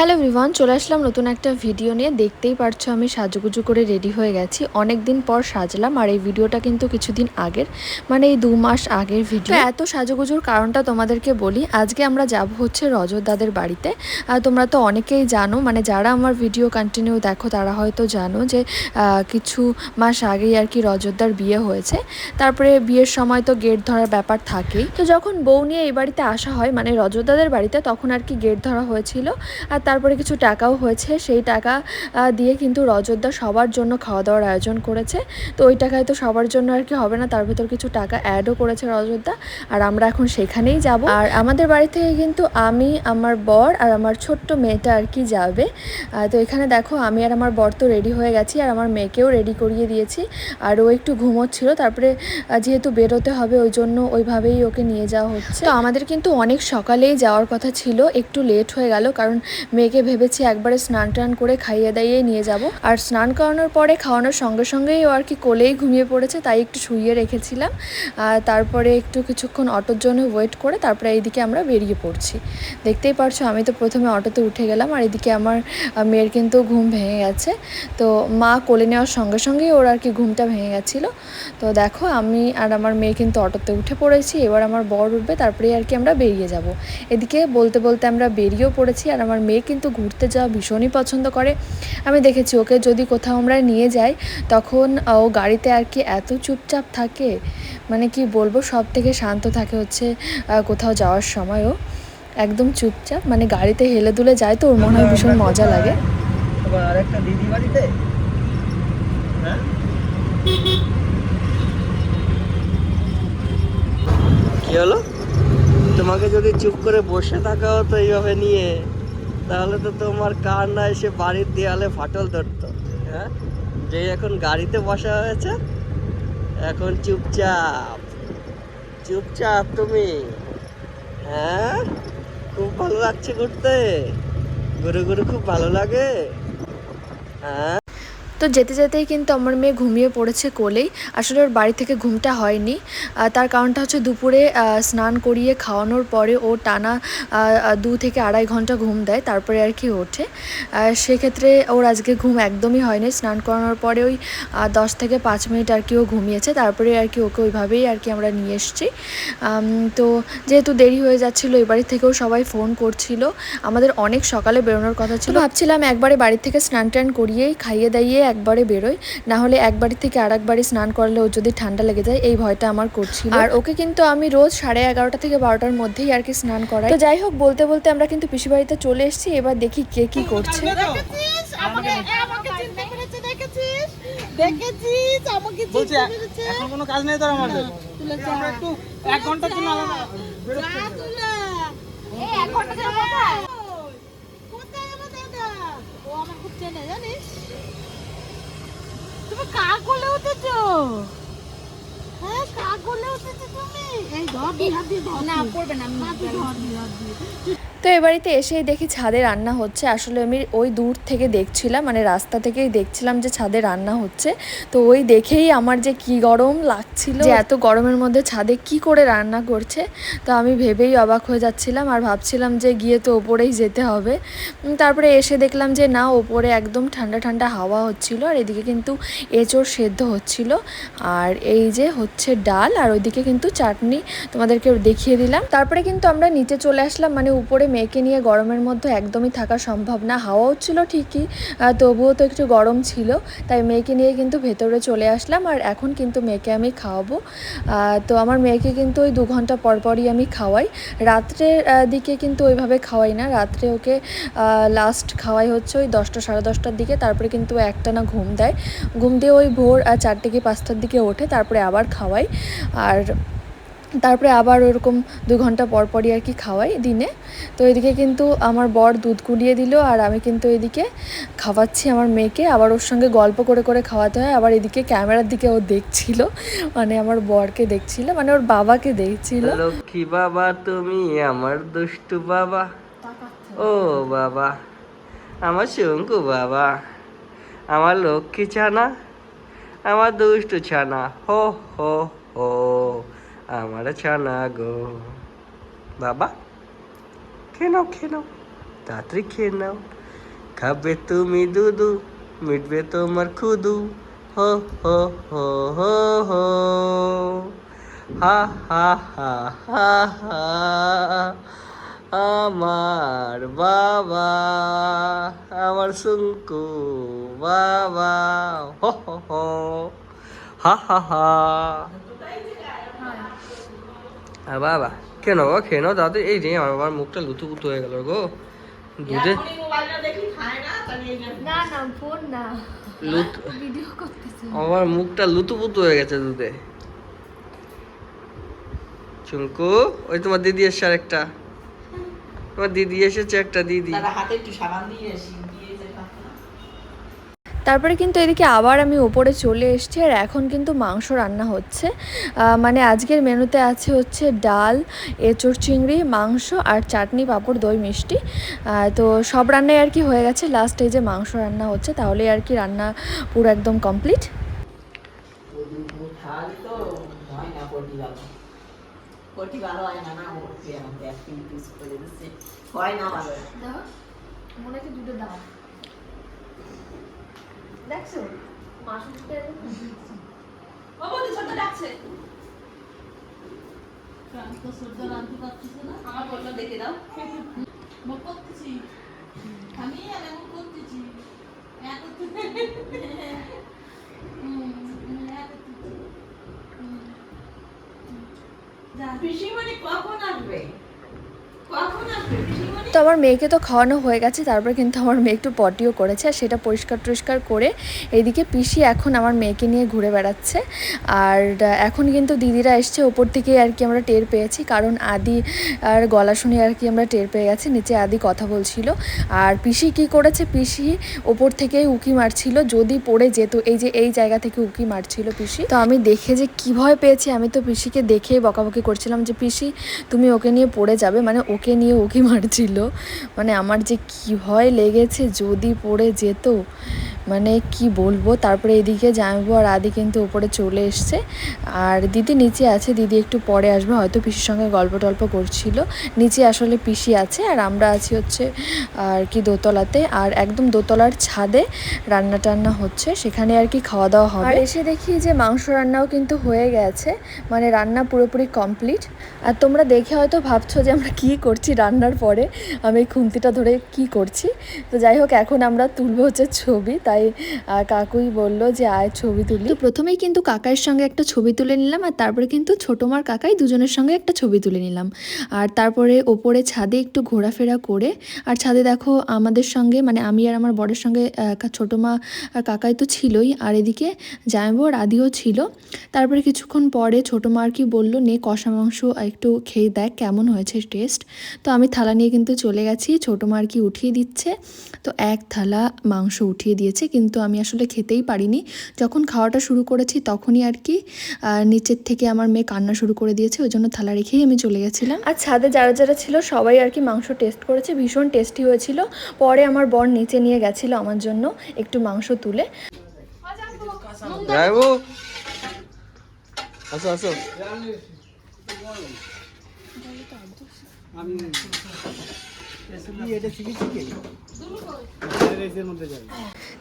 Hello everyone চলে আসলাম নতুন একটা ভিডিও নিয়ে। দেখতেই পারছ আমি সাজুগুজু করে রেডি হয়ে গেছি। অনেক দিন পর সাজলাম আর এই ভিডিওটা কিন্তু কিছুদিন আগের মানে এই দু মাস আগের ভিডিও এত সাজুগুজুর কারণটা তোমাদেরকে বলি, আজকে আমরা যাব হচ্ছে রজতদাদের বাড়িতে। আর তোমরা তো অনেকেই জানো মানে যারা আমার ভিডিও কন্টিনিউ দেখো, তারা হয়তো জানো যে কিছু মাস আগেই আর কি রজতদার বিয়ে হয়েছে। তারপরে বিয়ের সময় তো গেট ধরার ব্যাপার থাকেই। তো যখন বউ নিয়ে এই বাড়িতে আসা হয় মানে রজতদাদের বাড়িতে, তখন আর কি গেট ধরা হয়েছিল। আর তারপরে কিছু টাকাও হয়েছে, সেই টাকা দিয়ে কিন্তু রজতদা সবার জন্য খাওয়া দাওয়ার আয়োজন করেছে। তো ওই টাকায় তো সবার জন্য আর কি হবে না, তার ভেতর কিছু টাকা অ্যাডও করেছে রজতদা। আর আমরা এখন সেখানেই যাব। আর আমাদের বাড়ি থেকে কিন্তু আমি, আমার বর আর আমার ছোট্ট মেয়েটা আর কি যাবে। তো এখানে দেখো, আমি আর আমার বর তো রেডি হয়ে গেছি, আর আমার মেয়েকেও রেডি করিয়ে দিয়েছি। আর ও একটু ঘুমোচ্ছিল, তারপরে যেহেতু বেরোতে হবে, ওই জন্য ওইভাবেই ওকে নিয়ে যাওয়া হচ্ছে। তো আমাদের কিন্তু অনেক সকালেই যাওয়ার কথা ছিল, একটু লেট হয়ে গেল, কারণ মেয়েকে ভেবেছি একবারে স্নান টান করে খাইয়ে দাইয়ে নিয়ে যাব। আর স্নান করানোর পরে খাওয়ানোর সঙ্গে সঙ্গেই ও আর কি কোলেই ঘুমিয়ে পড়েছে, তাই একটু শুইয়ে রেখেছিলাম। আর তারপরে একটু কিছুক্ষণ অটোর জন্য ওয়েট করে তারপরে এইদিকে আমরা বেরিয়ে পড়ছি। দেখতেই পারছ, আমি তো প্রথমে অটোতে উঠে গেলাম আর এদিকে আমার মেয়ের কিন্তু ঘুম ভেঙে গেছে। তো মা কোলে নেওয়ার সঙ্গে সঙ্গেই ওর আর কি ঘুমটা ভেঙে গেছিল। তো দেখো, আমি আর আমার মেয়ে কিন্তু অটোতে উঠে পড়েছি, এবার আমার বর উঠবে তারপরে আর কি আমরা বেরিয়ে যাব। এদিকে বলতে বলতে আমরা বেরিয়েও পড়েছি আর আমার মেয়ে কিন্তু ঘুরতে যাওয়া ভীষণই পছন্দ করে। আমি দেখেছি ওকে যদি কোথাও আমরা নিয়ে যাই, তখন ও গাড়িতে আর কি এত চুপচাপ থাকে মানে কি বলব সব থেকে শান্ত থাকে হচ্ছে কোথাও যাওয়ার সময়ও একদম চুপচাপ মানে গাড়িতে হেলে দুলে যায় তো, ওর মনে হয় ভীষণ মজা লাগে। দিদি বাড়িতে? হ্যাঁ? কি হলো? তোমাকে যদি চুপ করে বসে থাকা হতো এইভাবে নিয়ে। তাহলে তো তোমার কার না এসে বাড়ির দেয়ালে ফাটল ধরতো? হ্যাঁ? যে এখন গাড়িতে বসা হয়েছে, এখন চুপচাপ। চুপচাপ তুমি। হ্যাঁ? খুব ভালো লাগছে ঘুরতে। ঘুরে ঘুরে খুব ভালো লাগে। হ্যাঁ? তো যেতে যেতেই কিন্তু আমার মেয়ে ঘুমিয়ে পড়েছে কোলেই। আসলে ওর বাড়ি থেকে ঘুমটা হয়নি। তার কারণটা হচ্ছে দুপুরে স্নান করিয়ে খাওয়ানোর পরে ও টানা দু থেকে আড়াই ঘণ্টা ঘুম দেয়, তারপরে আর কি ওঠে। সেক্ষেত্রে ওর আজকে ঘুম একদমই হয়নি। স্নান করানোর পরে ওই দশ থেকে পাঁচ মিনিট আর কি ও ঘুমিয়েছে। তারপরে আর কি ওকে ওইভাবেই আর কি আমরা নিয়ে এসেছি। তো যেহেতু দেরি হয়ে যাচ্ছিল এই বাড়ি থেকেও সবাই ফোন করছিল। আমাদের অনেক সকালে বেরোনোর কথা ছিল। ভাবছিলাম একবারে বাড়ি থেকে স্নান টান করিয়েই খাইয়ে দাইয়ে একবারে বেরোই না হলে এক বাড়ি থেকে আর এক বাড়ি স্নান করলে ও যদি ঠান্ডা লেগে যায় এই ভয়টা আমার করছিল। আর ওকে কিন্তু আমি রোজ সাড়ে এগারোটা থেকে বারোটার মধ্যেই আর কি স্নান করাই। তো যাই হোক বলতে বলতে আমরা কিন্তু পিসি বাড়িতে চলে এসেছি। এবার দেখি কে কি করছে। দেখেছিস আমাকে চিনতে পেরেছে। এখন কোনো কাজ নেই তোর আমাদের। তুলে আমরা একটু এক ঘণ্টার জন্য আলাদা। যা তুলে। এই এক ঘণ্টা ধরে কোথায়? কোথায় আমার দাদা? ও আমার খুব চেনে জানিস? তুমি কাক বলে উঠেছো? হ্যাঁ কাক বলে উঠেছো তুমি? এই ধর হাত দিয়ে না পড়বে না আমি ধর দিয়ে হাত দিয়ে তো এ বাড়িতে এসেই দেখি ছাদে রান্না হচ্ছে। আসলে আমি ওই দূর থেকে দেখছিলাম মানে রাস্তা থেকেই দেখছিলাম যে ছাদে রান্না হচ্ছে। তো ওই দেখেই আমার যে কি গরম লাগছিল। যে এত গরমের মধ্যে ছাদে কি করে রান্না করছে? তো আমি ভেবেই অবাক হয়ে যাচ্ছিলাম আর ভাবছিলাম যে গিয়ে তো ওপরেই যেতে হবে। তারপরে এসে দেখলাম যে না, ওপরে একদম ঠান্ডা ঠান্ডা হাওয়া হচ্ছিল আর এদিকে কিন্তু এঁচড় সেদ্ধ হচ্ছিল। আর এই যে হচ্ছে ডাল আর ওইদিকে কিন্তু চাটনি তোমাদেরকে দেখিয়ে দিলাম। তারপরে কিন্তু আমরা নিচে চলে আসলাম মানে উপরে মেয়েকে নিয়ে গরমের মধ্যে একদমই থাকা সম্ভব না। হাওয়াও ছিল ঠিকই তবুও তো একটু গরম ছিল। তাই মেয়েকে নিয়ে কিন্তু ভেতরে চলে আসলাম আর এখন কিন্তু মেয়েকে আমি খাওয়াবো। তো আমার মেয়েকে কিন্তু ওই দু ঘণ্টা পর পরই আমি খাওয়াই। রাত্রের দিকে কিন্তু ওইভাবে খাওয়াই না। রাত্রে ওকে লাস্ট খাওয়াই হচ্ছে ওই দশটা, সাড়ে দশটার দিকে। তারপরে কিন্তু একটা না ঘুম দেয়। ঘুম দিয়ে ওই ভোর চারটে কি পাঁচটার দিকে ওঠে, তারপরে আবার খাওয়াই। আর তারপরে আবার ওরকম দু ঘণ্টা পর পরই আর কি খাওয়াই দিনে। তো এদিকে কিন্তু আমার বর দুধ কুলিয়ে দিল আর আমি কিন্তু এদিকে খাওয়াচ্ছি আমার মেয়েকে। আবার ওর সঙ্গে গল্প করে করে খাওয়াতে হয়। আবার এদিকে ক্যামেরার দিকে ও দেখছিল। মানে আমার বরকে দেখছিল। মানে ওর বাবাকে দেখছিল। লক্ষ্মী বাবা তুমি? আমার দুষ্টু বাবা? ও বাবা, আমার শঙ্কু বাবা, আমার লক্ষ্মী ছানা, আমার দুষ্টু ছানা। হো হো হো। আমার ছানা গো। বাবা, খেয়ে নাও খেয়ে নাও, তাড়াতাড়ি খেয়ে নাও। খাবে তুমি দুধু, মিটবে তোমার খুদু। হো হো হো হো হো। হা হা হা হা হা, আমার বাবা, আমার সুঙ্কু বাবা। হো হো হো। হা হা হা। আর বাবা। কেন গো খেয়ে নাও দাদা এই রে আমার বাবার মুখটা লুতু পুতু হয়ে গেল গো। দুধে না না ফোন না। লুত ভিডিও করতেছে। আমার মুখটা লুতু পুতু হয়ে গেছে দুধে। চুমকু ওই তোমার দিদি এসছে আর একটা তোমার দিদি এসেছে একটা দিদি। হাতে একটু সাবান দিয়ে আসি। তারপরে কিন্তু এদিকে আবার আমি ওপরে চলে এসেছি আর এখন কিন্তু মাংস রান্না হচ্ছে। মানে আজকের মেনুতে আছে হচ্ছে ডাল, এঁচড় চিংড়ি, মাংস আর চাটনি, পাঁপড়, দই, মিষ্টি। তো সব রান্নাই আর কি হয়ে গেছে। লাস্টে যে মাংস রান্না হচ্ছে তাহলে আর কি রান্না পুরো একদম কমপ্লিট হয় না ভালো পটি ভালো হয় না না ওকে আমাকে এক তিন পিস করে দিচ্ছে হয় না দেখছ। ও ছোট ডাকছে। আমার বলল দেখে দাও। করতেছি। আমি আর এমন করতেছি। পিসিমণি কখন আসবে কখন আসবে? পিসিমণি তো আমার মেয়েকে তো খাওয়ানো হয়ে গেছে, তারপর কিন্তু আমার মেয়ে একটু পটিও করেছে আর সেটা পরিষ্কার টরিষ্কার করে এইদিকে পিসি এখন আমার মেয়েকে নিয়ে ঘুরে বেড়াচ্ছে। আর এখন কিন্তু দিদিরা এসছে ওপর থেকে আর কি আমরা টের পেয়েছি, কারণ আদি আর গলা শুনে আর কি আমরা টের পেয়ে গেছি, নিচে আদি কথা বলছিল। আর পিসি কি করেছে, পিসি ওপর থেকে উকি মারছিল, যদি পড়ে যেত, এই যে এই জায়গা থেকে উকি মারছিল পিসি। তো আমি দেখে যে কি ভয় পেয়েছি, আমি তো পিসিকে দেখে বকাবকি করছিলাম যে, পিসি, তুমি ওকে নিয়ে পড়ে যাবে? মানে ওকে নিয়ে উকি মারছিল। মানে আমার যে কি ভয় লেগেছে যদি পড়ে যেত মানে কি বলব? তারপরে এদিকে জামাইবু আর আদি কিন্তু উপরে চলে এসছে। আর দিদি নিচে আছে, দিদি একটু পরে আসবে। হয়তো পিসির সঙ্গে গল্প টল্প করছিল। নিচে আসলে পিসি আছে আর আমরা আছি হচ্ছে, আর কি দোতলাতে। আর একদম দোতলার ছাদে রান্না টান্না হচ্ছে। সেখানে আর কি খাওয়া দাওয়া হবে। আর এসে দেখি যে মাংস রান্নাও কিন্তু হয়ে গেছে। মানে রান্না পুরোপুরি কমপ্লিট। আর তোমরা দেখে হয়তো ভাবছ যে আমরা কি করছি রান্নার পরে। আমি খুন্তিটা ধরে কি করছি? তো যাই হোক, এখন আমরা তুলবো হচ্ছে ছবি। তাই কাকুই বলল যে, আয় ছবি তুলি। তো প্রথমেই কিন্তু কাকাইয়ের সঙ্গে একটা ছবি তুলে নিলাম, আর তারপরে কিন্তু ছোটো মার কাকাই দুজনের সঙ্গে একটা ছবি তুলে নিলাম। আর তারপরে ওপরে ছাদে একটু ঘোরাফেরা করে, আর ছাদে দেখো আমাদের সঙ্গে মানে আমি আর আমার বরের সঙ্গে ছোটো মা আর কাকাই তো ছিলই। আর এদিকে জামাইবু আর আদিও ছিল। তারপরে কিছুক্ষণ পরে ছোটো মা আর কি বলল, নে কষা মাংস একটু খেয়ে দেখ কেমন হয়েছে টেস্ট। তো আমি থালা নিয়ে কিন্তু চলে গেছি ছোটো মা আর কি উঠিয়ে দিচ্ছে? তো এক থালা মাংস উঠিয়ে দিয়েছে কিন্তু আমি আসলে খেতেই পারিনি। যখন খাওয়াটা শুরু করেছি তখনই আর কি নিচের থেকে আমার মেয়ে কান্না শুরু করে দিয়েছে ওই জন্য থালা রেখেই আমি চলে গেছিলাম। আর ছাদে যারা যারা ছিল সবাই আর কি মাংস টেস্ট করেছে ভীষণ টেস্টি হয়েছিল। পরে আমার বর নিচে নিয়ে গেছিল আমার জন্য একটু মাংস তুলে। জামাইবু আসো আসো। এটা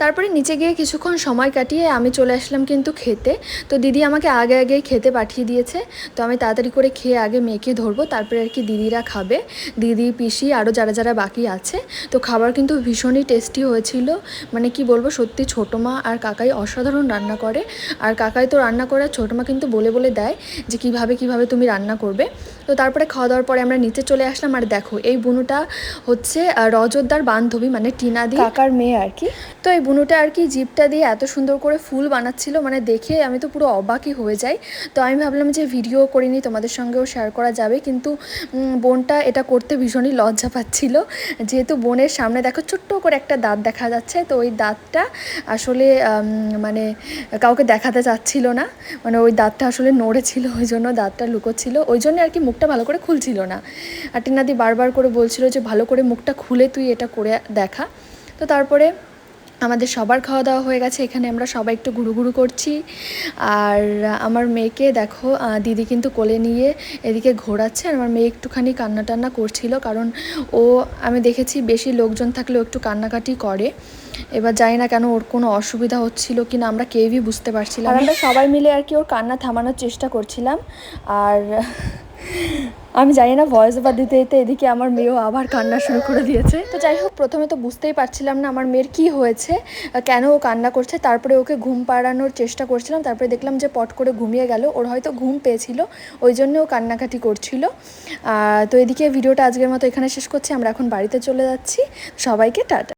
তারপরে নিচে গিয়ে কিছুক্ষণ সময় কাটিয়ে আমি চলে আসলাম কিন্তু খেতে। তো দিদি আমাকে আগে আগে খেতে পাঠিয়ে দিয়েছে। তো আমি তাড়াতাড়ি করে খেয়ে আগে মেয়েকে ধরবো, তারপরে আর কি দিদিরা খাবে। দিদি, পিসি আরও যারা যারা বাকি আছে। তো খাবার কিন্তু ভীষণই টেস্টি হয়েছিল। মানে কি বলব, সত্যি ছোটো মা আর কাকাই অসাধারণ রান্না করে। আর কাকাই তো রান্না করে, ছোটো মা কিন্তু বলে বলে দেয় যে কীভাবে কীভাবে তুমি রান্না করবে। তো তারপরে খাওয়া দাওয়ার পরে আমরা নিচে চলে আসলাম। আর দেখো, এই বুনুটা হচ্ছে রজতদার বান্ধবী মানে টিনাদি কাকার মেয়ে আর কি। তো এই বুনুটা আর কি জিপটা দিয়ে এত সুন্দর করে ফুল বানাচ্ছিল মানে দেখে আমি তো পুরো অবাকই হয়ে যাই। তো আমি ভাবলাম যে ভিডিও করিনি, তোমাদের সঙ্গেও শেয়ার করা যাবে। কিন্তু বোনটা এটা করতে ভীষণই লজ্জা পাচ্ছিল। যেহেতু বোনের সামনে দেখো ছোট্ট করে একটা দাঁত দেখা যাচ্ছে, তো ওই দাঁতটা আসলে মানে কাউকে দেখাতে চাচ্ছিল না। মানে ওই দাঁতটা আসলে নড়েছিল ওই জন্য দাঁতটা লুকোচ্ছিল। ওই জন্য আর কি মুখটা ভালো করে খুলছিল না। আর টিনাদি বারবার করে বলছিল যে, ভালো করে মুখটা খুলে তুই এটা করে দেখা। তো তারপরে আমাদের সবার খাওয়া দাওয়া হয়ে গেছে এখানে আমরা সবাই একটু ঘুরু ঘুরু করছি। আর আমার মেয়েকে দেখো দিদি কিন্তু কোলে নিয়ে এদিকে ঘোরাচ্ছে আর আমার মেয়ে একটুখানি কান্না টান্না করছিল কারণ ও আমি দেখেছি বেশি লোকজন থাকলে একটু কান্নাকাটি করে। এবার জানি না কেন ওর কোনো অসুবিধা হচ্ছিল কি না আমরা কেউই বুঝতে পারছিলাম আমরা সবাই মিলে আর কি ওর কান্না থামানোর চেষ্টা করছিলাম। আর আমি জানি না ভয়েস ওভার দিতে দিতে এদিকে আমার মেয়েও আবার কান্না শুরু করে দিয়েছে। তো যাই হোক, প্রথমে তো বুঝতেই পারছিলাম না আমার মেয়ের কি হয়েছে কেন ও কান্না করছে। তারপরে ওকে ঘুম পাড়ানোর চেষ্টা করছিলাম, তারপরে দেখলাম যে পট করে ঘুমিয়ে গেল। ওর হয়তো ঘুম পেয়েছিল, ওই জন্য ও কান্নাকাটি করছিল। তো এদিকে ভিডিওটা আজকের মতো এখানে শেষ করছি, আমরা এখন বাড়িতে চলে যাচ্ছি। সবাইকে টাটা।